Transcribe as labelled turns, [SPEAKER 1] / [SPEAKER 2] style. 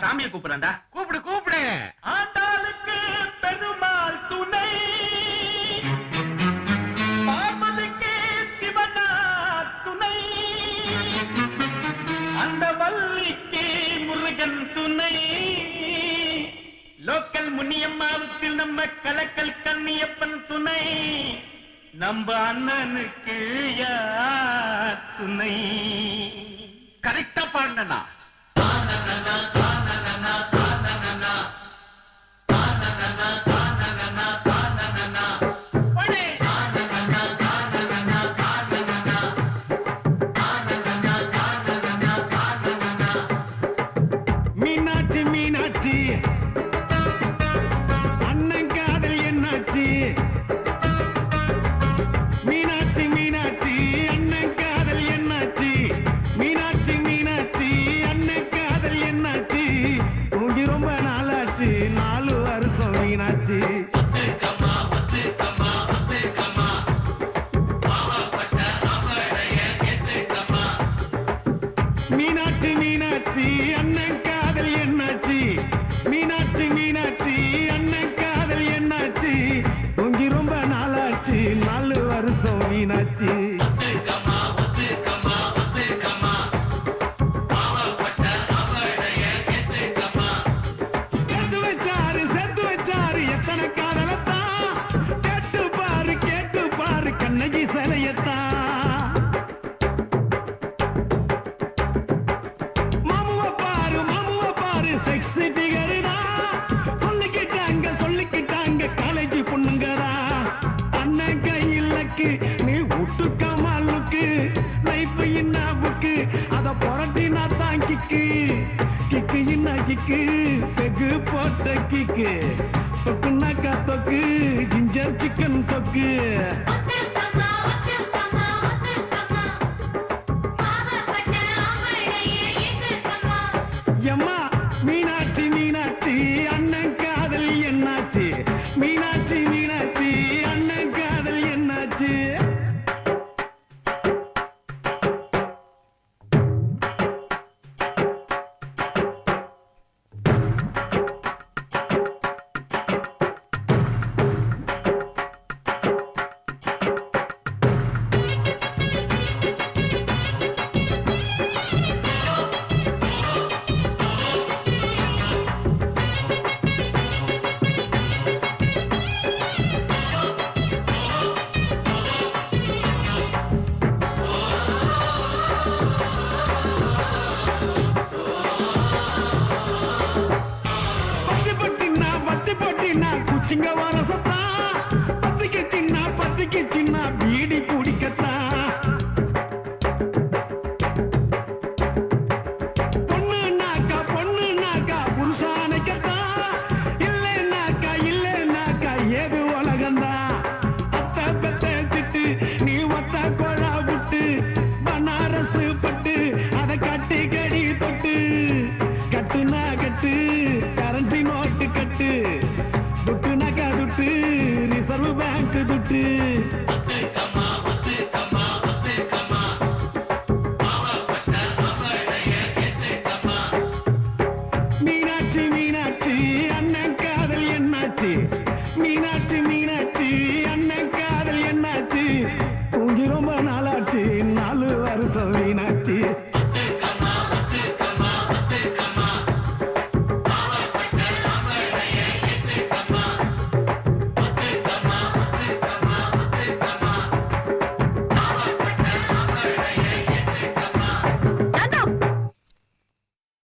[SPEAKER 1] நான் சாமியை கூப்பிடுறேன்டா.
[SPEAKER 2] கூப்பிடு கூப்பிடு.
[SPEAKER 1] ஆண்டாளுக்கு பெருமாள் துணை. பார்வதிக்கு சிவனா துணை. அந்த வள்ளிக்கு முருகன் துணை. லோக்கல் முனியம்மாவுக்கு நம்ம கலக்கல் கண்ணியப்பன் துணை. நம்ம அண்ணனுக்கு யார் துணை? கரெக்டா பாடினா
[SPEAKER 2] Uh-huh. அண்ணன் காதல் என்னாச்சு? மீனாட்சி மீனாட்சி அண்ணன் காதல் என்னாச்சு? உங்கி ரொம்ப நாளாச்சு. நாலு வருஷம் மீனாட்சி. கிக்கு பெகு போட்ட கிக்கு தொக்குனாக்கா தொக்கு. ஜிஞ்சர் சிக்கன் தொக்கு எம்மா 金刚。